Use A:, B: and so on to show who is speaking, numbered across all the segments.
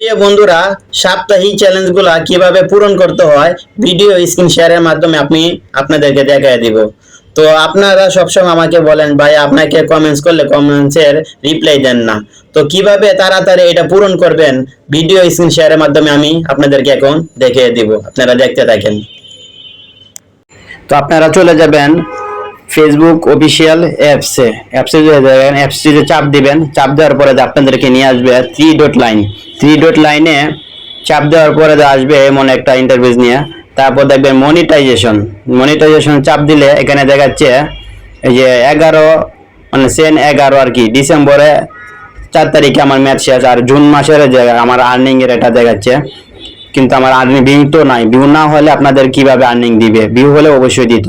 A: বন্ধুরা, সাপ্তাহিক চ্যালেঞ্জগুলা কীভাবে পূরণ করতে হয় ভিডিও স্ক্রিন শেয়ারের মাধ্যমে আপনি আপনাদেরকে দেখায় দিব। তো আপনারা সবসময় আমাকে বলেন, ভাই, আপনাকে কমেন্টস করলে কমেন্টসের রিপ্লাই দেন না। তো কীভাবে তাড়াতাড়ি এটা পূরণ করবেন ভিডিও স্ক্রিন শেয়ারের মাধ্যমে আমি আপনাদেরকে এখন দেখিয়ে দিব। আপনারা দেখতে থাকেন। তো আপনারা চলে যাবেন ফেসবুক অফিসিয়াল অ্যাপসে অ্যাপসে চলে যাবেন অ্যাপসটিতে চাপ দিবেন, চাপ দেওয়ার পরে আপনাদেরকে নিয়ে আসবে three dot line three dot লাইনে চাপ দেওয়ার পরে আসবে এমন একটা ইন্টারভিউ নিয়ে, তারপর দেখবেন মনিটাইজেশন মনিটাইজেশন চাপ দিলে এখানে দেখাচ্ছে এই যে এগারো মানে সেন এগারো আর কি ডিসেম্বরে চার তারিখে আমার ম্যাচ শেষ, আর জুন মাসের যে আমার আর্নিং এর এটা দেখাচ্ছে। কিন্তু আমার আর্নিং ভিউ তো নাই ভিউ না হলে আপনাদের কীভাবে আর্নিং দিবে? ভিউ হলে অবশ্যই দিত।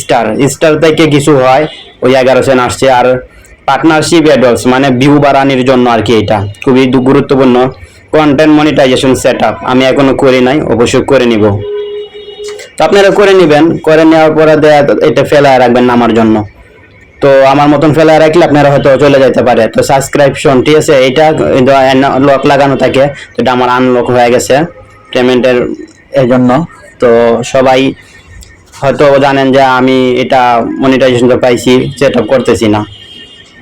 A: স্টার। স্টার থেকে কিছু হয়, ওই এগারো সেন আসছে। আর পার্টনারশিপ অ্যাডলস মানে ভিউ বাড়ানোর জন্য আর কি এটা। খুবই গুরুত্বপূর্ণ কন্টেন্ট মনিটাইজেশন সেট আমি এখনও করি নাই, অবশ্যই করে নিব। তো আপনারা করে নেবেন। করে নেওয়ার পরে এটা ফেলায় রাখবেন না আমার জন্য। তো আমার মতন ফেলায় রাখলে আপনারা হয়তো চলে যেতে পারে। তো সাবস্ক্রিপশন ঠিক আছে? এটা লক লাগানো থাকে। তো এটা আমার আনলক হয়ে গেছে পেমেন্টের এর জন্য তো সবাই হয়তো জানেন যে আমি এটা মনিটাইজেশনটা পাইছি সেট করতেছি না।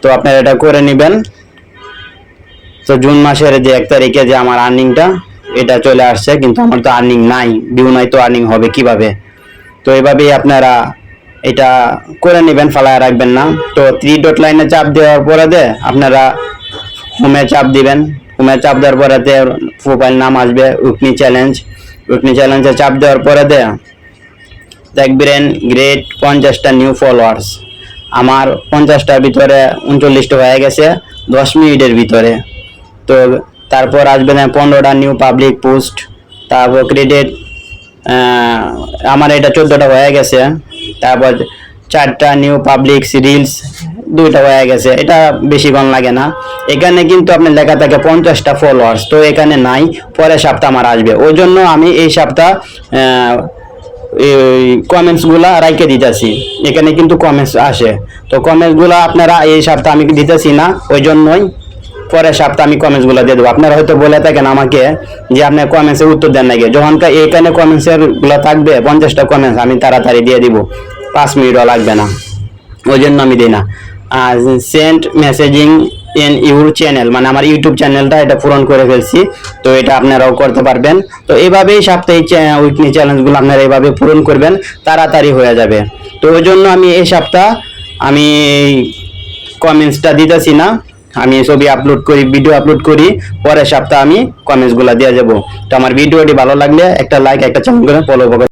A: তো আপনারা এটা করে নেবেন। তো জুন মাসের যে এক তারিখে যে আমার আর্নিংটা এটা চলে আসছে, কিন্তু আমার তো আর্নিং নাই ভিউ নাই তো আর্নিং হবে কীভাবে? তো এভাবেই আপনারা এটা করে নেবেন, ফালায় রাখবেন না। তো থ্রি ডট লাইনে চাপ দেওয়ার পরে দে আপনারা হোমে চাপ দিবেন। হোমে চাপ দেওয়ার পরে প্রোফাইল নাম আসবে উকনি চ্যালেঞ্জ উকনি চ্যালেঞ্জে চাপ দেওয়ার পরে দে দেখবেন গ্রেট পঞ্চাশটা নিউ ফলোয়ার্স। আমার পঞ্চাশটার ভিতরে উনচল্লিশটা হয়ে গেছে, দশ মিনিটের ভিতরে। তো তারপর আসবে না পনেরোটা নিউ পাবলিক পোস্ট, তারপর ক্রেডিট আমার এটা চোদ্দোটা হয়ে গেছে, তারপর চারটা নিউ পাবলিক রিলস, দুইটা হয়ে গেছে। এটা বেশি বেশিক্ষণ লাগে না। এখানে কিন্তু আপনার লেখা থাকে পঞ্চাশটা ফলোয়ার্স, তো এখানে নাই, পরের সপ্তাহ আমার আসবে। ওই জন্য আমি এই সপ্তাহ আহ, এই কমেন্টসগুলা রাইকে দিতেছি। এখানে কিন্তু কমেন্টস আসে। তো কমেন্টসগুলা আপনারা এই সপ্তাহ আমি দিতেছি না ওই জন্যই পরের সপ্তাহ আমি কমেন্টসগুলো দিয়ে দেবো। আপনারা হয়তো বলে থাকেন আমাকে যে আপনার কমেন্টস এর উত্তর দেন নাকি যখন কা- এখানে কমেন্টস এরগুলো থাকবে পঞ্চাশটা কমেন্টস আমি তাড়াতাড়ি দিয়ে দিব। পাঁচ মিনিটও লাগবে না। ওই জন্য আমি দিই না। আর sent messaging in your channel মানে আমার ইউটিউব চ্যানেলটা এটা পূরণ করে ফেলছি, তো এটা আপনারাও করতে পারবেন। তো এইভাবেই সাপ্তাহিক উইকলি চ্যালেঞ্জগুলো আপনারা এইভাবে পূরণ করবেন, তাড়াতাড়ি হয়ে যাবে। তো ওই জন্য আমি এই সপ্তাহ আমি কমেন্টসটা দিতেছি না, আমি ছবি আপলোড করি ভিডিও আপলোড করি, পরের সপ্তাহে আমি কমেন্টসগুলো দিয়ে যাব। তো আমার ভিডিওটি ভালো লাগলে একটা লাইক একটা চ্যানেল করে ফলো